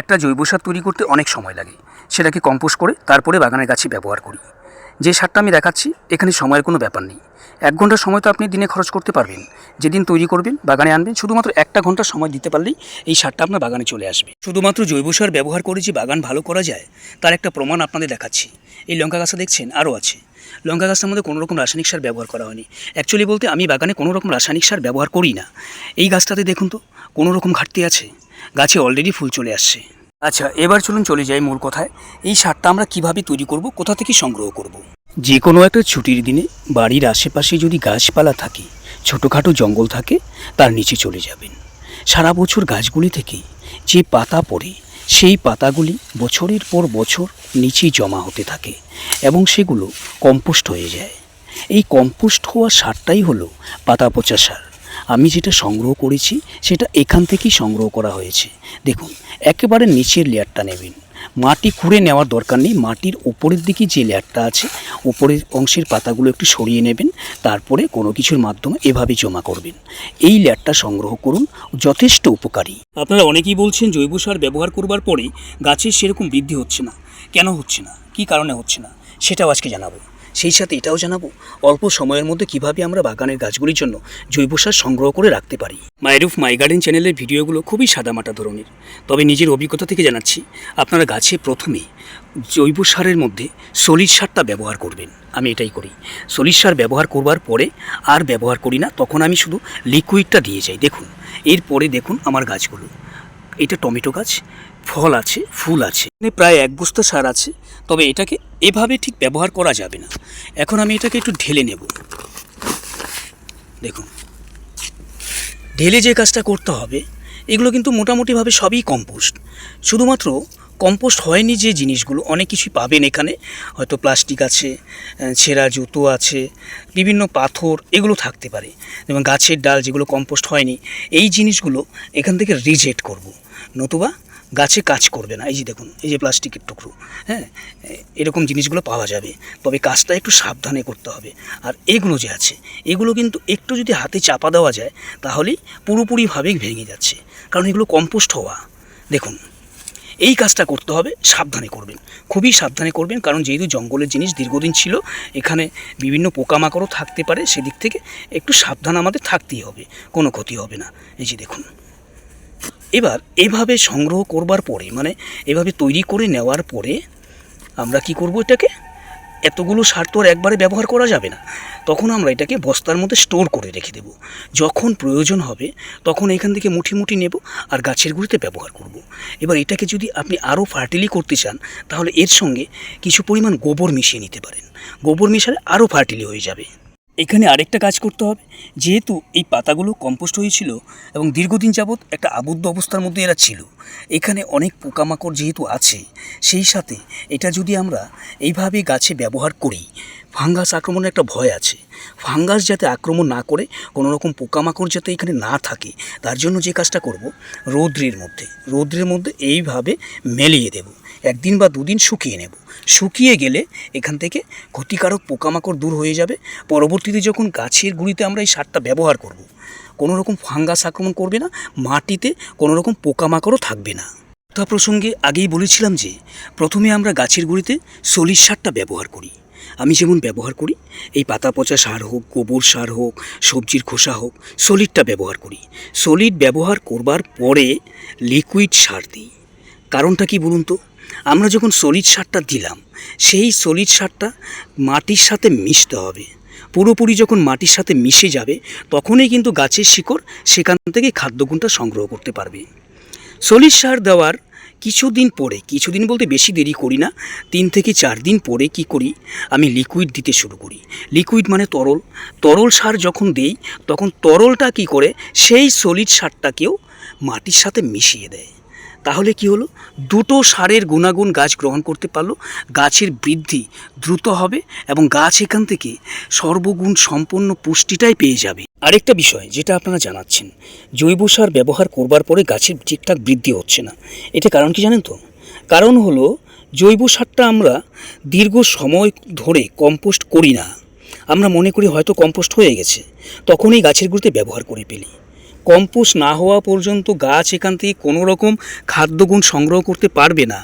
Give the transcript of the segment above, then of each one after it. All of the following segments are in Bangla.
একটা জৈব সার তৈরি করতে অনেক সময় লাগে। সেটাকে কম্পোস্ট করে তারপরে বাগানের গাছে ব্যবহার করি। যে সারটা আমি দেখাচ্ছি, এখানে সময়ের কোনো ব্যাপার নেই। এক ঘণ্টার সময় তো আপনি দিনে খরচ করতে পারবেন। যেদিন তৈরি করবেন, বাগানে আনবেন, শুধুমাত্র একটা ঘণ্টার সময় দিতে পারলেই এই সারটা আপনার বাগানে চলে আসবে। শুধুমাত্র জৈব সার ব্যবহার করে যে বাগান ভালো করা যায়, তার একটা প্রমাণ আপনাদের দেখাচ্ছি। এই লঙ্কা গাছটা দেখছেন, আরও আছে। লঙ্কা গাছটার মধ্যে কোনো রকম রাসায়নিক সার ব্যবহার করা হয়নি। অ্যাকচুয়ালি বলতে আমি বাগানে কোনো রকম রাসায়নিক সার ব্যবহার করি না। এই গাছটাতে দেখুন তো, কোনো রকম ঘাটতি আছে। গাছে অলরেডি ফুল চলে আসছে। আচ্ছা এবার চলুন চলে যাই মূল কথায়। এই সারটা আমরা কীভাবে তৈরি করব, কোথা থেকে সংগ্রহ করব। যে কোনো একটা ছুটির দিনে বাড়ির আশেপাশে যদি গাছপালা থাকে, ছোটোখাটো জঙ্গল থাকে, তার নিচে চলে যাবেন। সারা বছর গাছগুলি থেকে যে পাতা পড়ে সেই পাতাগুলি বছরের পর বছর নিচেই জমা হতে থাকে এবং সেগুলো কম্পোস্ট হয়ে যায়। এই কম্পোস্ট হওয়া সারটাই হলো পাতা পচা সার। আমি যেটা সংগ্রহ করেছি, সেটা এখান থেকেই সংগ্রহ করা হয়েছে। দেখুন, একেবারে নিচের লেয়ারটা নেবেন। মাটি খুঁড়ে নেওয়ার দরকার নেই। মাটির ওপরের দিকে যে লেয়ারটা আছে ওপরের অংশের পাতাগুলো একটু সরিয়ে নেবেন, তারপরে কোনো কিছুর মাধ্যমে এভাবে জমা করবেন। এই লেয়ারটা সংগ্রহ করুন, যথেষ্ট উপকারী। আপনারা অনেকেই বলছেন জৈব সার ব্যবহার করবার পরে গাছের সেরকম বৃদ্ধি হচ্ছে না। কেন হচ্ছে না? কি কারণে হচ্ছে না? সেটাও আজকে জানাব। সেই সাথে এটাও জানাব, অল্প সময়ের মধ্যে কীভাবে আমরা বাগানের গাছগুলির জন্য জৈব সার সংগ্রহ করে রাখতে পারি। মাইরুফ মাই গার্ডেন চ্যানেলের ভিডিওগুলো খুবই সাদামাটা ধরনের। তবে নিজের অভিজ্ঞতা থেকে জানাচ্ছি, আপনারা গাছে প্রথমে জৈব সারের মধ্যে সলিড সারটা ব্যবহার করবেন। আমি এটাই করি। সলিড সার ব্যবহার করবার পরে আর ব্যবহার করি না, তখন আমি শুধু লিকুইডটা দিয়ে যাই। দেখুন, এরপরে দেখুন আমার গাছগুলো। এটা টমেটো গাছ, ফল আছে, ফুল আছে। এখানে প্রায় এক বস্তা সার আছে, তবে এটাকে এভাবে ঠিক ব্যবহার করা যাবে না। এখন আমি এটাকে একটু ঢেলে নেব। দেখুন, ঢেলে যে কাজটা করতে হবে, এগুলো কিন্তু মোটামুটিভাবে সবই কম্পোস্ট। শুধুমাত্র কম্পোস্ট হয়নি যে জিনিসগুলো, অনেক কিছুই পাবেন এখানে। হয়তো প্লাস্টিক আছে ছেঁড়া জুতো আছে, বিভিন্ন পাথর, এগুলো থাকতে পারে। যেমন গাছের ডাল যেগুলো কম্পোস্ট হয়নি, এই জিনিসগুলো এখান থেকে রিজেক্ট করব। নতুবা গাছে কাজ করবে না। এই যে দেখুন, এই যে প্লাস্টিকের টুকরো হ্যাঁ? এরকম জিনিসগুলো পাওয়া যাবে। তবে কাজটা একটু সাবধানে করতে হবে। আর এগুলো যে আছে, এগুলো কিন্তু একটু যদি হাতে চাপা দেওয়া যায়, তাহলেই পুরোপুরিভাবে ভেঙে যাচ্ছে। কারণ এগুলো কম্পোস্ট হওয়া। দেখুন, এই কাজটা করতে হবে, সাবধানে করবেন। খুবই সাবধানে করবেন, কারণ যেহেতু জঙ্গলের জিনিস দীর্ঘদিন ছিল, এখানে বিভিন্ন পোকামাকড়ও থাকতে পারে, সেদিক থেকে একটু সাবধান আমাদের থাকতেই হবে, কোনো ক্ষতি হবে না। এই যে দেখুন এবার এভাবে সংগ্রহ করবার পরে মানে এভাবে তৈরি করে নেওয়ার পরে আমরা কি করব এটাকে? এতগুলো সার তো আর একবারে ব্যবহার করা যাবে না। তখন আমরা এটাকে বস্তার মধ্যে স্টোর করে রেখে দেব। যখন প্রয়োজন হবে, তখন এখান থেকে মুঠি মুঠি নেব আর গাছের গুঁড়িতে ব্যবহার করব। এবার এটাকে যদি আপনি আরও ফার্টিলি করতে চান, তাহলে এর সঙ্গে কিছু পরিমাণ গোবর মিশিয়ে নিতে পারেন। গোবর মিশালে আরও ফার্টিলি হয়ে যাবে। এখানে আরেকটা কাজ করতে হবে। যেহেতু এই পাতাগুলো কম্পোস্ট হয়েছিল এবং দীর্ঘদিন যাবৎ একটা আবদ্ধ অবস্থার মধ্যে এরা ছিল, এখানে অনেক পোকামাকড় যেহেতু আছে, সেই সাথে এটা যদি আমরা এইভাবে গাছে ব্যবহার করি, ফাঙ্গাস আক্রমণের একটা ভয় আছে। ফাঙ্গাস যাতে আক্রমণ না করে কোনো রকম পোকামাকড় যাতে এখানে না থাকে, তার জন্য যে কাজটা করব, রৌদ্রের মধ্যে রৌদ্রের মধ্যে এইভাবে মেলিয়ে দেব। একদিন বা দুদিন শুকিয়ে নেব। শুকিয়ে গেলে এখান থেকে ক্ষতিকারক পোকামাকড় দূর হয়ে যাবে। পরবর্তীতে যখন গাছের গুঁড়িতে আমরা এই সারটা ব্যবহার করব। কোনো রকম ফাঙ্গাস আক্রমণ করবে না, মাটিতে কোনো রকম পোকামাকড়ও থাকবে না। তা প্রসঙ্গে আগেই বলেছিলাম যে, প্রথমে আমরা গাছের গুঁড়িতে সলিড সারটা ব্যবহার করি। আমি যেমন ব্যবহার করি, এই পাতা পচা সার হোক, গোবর সার হোক, সবজির খোসা হোক, সলিডটা ব্যবহার করি। সলিড ব্যবহার করবার পরে লিকুইড সার দিই। কারণটা কি বলুন তো? আমরা যখন সলিড সারটা দিলাম, সেই সলিড সারটা মাটির সাথে মিশতে হবে। পুরোপুরি যখন মাটির সাথে মিশে যাবে, তখনই কিন্তু গাছের শিকড় সেখান থেকে খাদ্যগুণটা সংগ্রহ করতে পারবে। সলিড সার দেওয়ার কিছুদিন পরে, কিছুদিন বলতে বেশি দেরি করি না, তিন থেকে চার দিন পরে কি করি? আমি লিকুইড দিতে শুরু করি। লিকুইড মানে তরল। তরল সার যখন দেই, তখন তরলটা কি করে? সেই সলিড সারটাকেও মাটির সাথে মিশিয়ে দেয়। তাহলে কি হলো? দুটো সারের গুণাগুণ গাছ গ্রহণ করতে পারল, গাছের বৃদ্ধি দ্রুত হবে এবং গাছ এখান থেকে সর্বগুণ সম্পন্ন পুষ্টিটাই পেয়ে যাবে। আরেকটা বিষয় যেটা আপনারা জানাচ্ছেন, জৈব সার ব্যবহার করবার পরে গাছের ঠিকঠাক বৃদ্ধি হচ্ছে না। এটা কারণ কি জানেন তো? কারণ হলো, জৈব সারটা আমরা দীর্ঘ সময় ধরে কম্পোস্ট করি না। আমরা মনে করি হয়তো কম্পোস্ট হয়ে গেছে, তখনই গাছের গুঁড়িতে ব্যবহার করে ফেলি। কম্পোস্ট না হওয়া পর্যন্ত গাছ এখান থেকে কোনো রকম খাদ্যগুণ সংগ্রহ করতে পারবে না।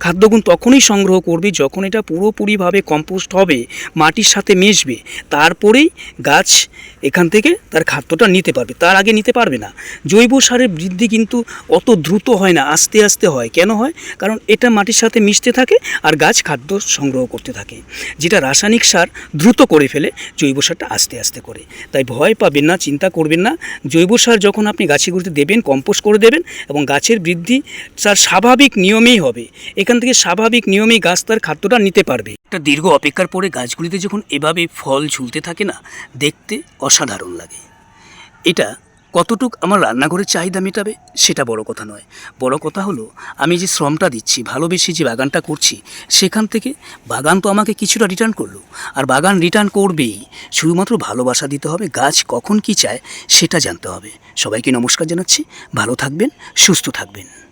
খাদ্যগুণ তখনই সংগ্রহ করবে যখন এটা পুরোপুরিভাবে কম্পোস্ট হবে, মাটির সাথে মিশবে। তারপরেই গাছ এখান থেকে তার খাদ্যটা নিতে পারবে। তার আগে নিতে পারবে না। জৈব সারের বৃদ্ধি কিন্তু অত দ্রুত হয় না, আস্তে আস্তে হয়। কেন হয়? কারণ এটা মাটির সাথে মিশতে থাকে আর গাছ খাদ্য সংগ্রহ করতে থাকে। যেটা রাসায়নিক সার দ্রুত করে ফেলে, জৈব সারটা আস্তে আস্তে করে। তাই ভয় পাবেন না, চিন্তা করবেন না। জৈব সার যখন আপনি গাছগুলিতে দেবেন কম্পোস্ট করে দেবেন এবং গাছের বৃদ্ধি তার স্বাভাবিক নিয়মেই হবে। এখান থেকে স্বাভাবিক নিয়মে গাছ তার খাদ্যটা নিতে পারবে। একটা দীর্ঘ অপেক্ষার পরে গাছগুলিতে যখন এভাবে ফল ঝুলতে থাকে না, দেখতে অসাধারণ লাগে। এটা কতটুক আমার রান্নাঘরের চাহিদা মেটাবে, সেটা বড় কথা নয়। বড় কথা হলো, আমি যে শ্রমটা দিচ্ছি, ভালোবেসে যে বাগানটা করছি, সেখান থেকে বাগান তো আমাকে কিছুটা রিটার্ন করল। আর বাগান রিটার্ন করবেই। শুধুমাত্র ভালোবাসা দিতে হবে, গাছ কখন কি চায়, সেটা জানতে হবে। সবাইকে নমস্কার জানাচ্ছি। ভালো থাকবেন, সুস্থ থাকবেন।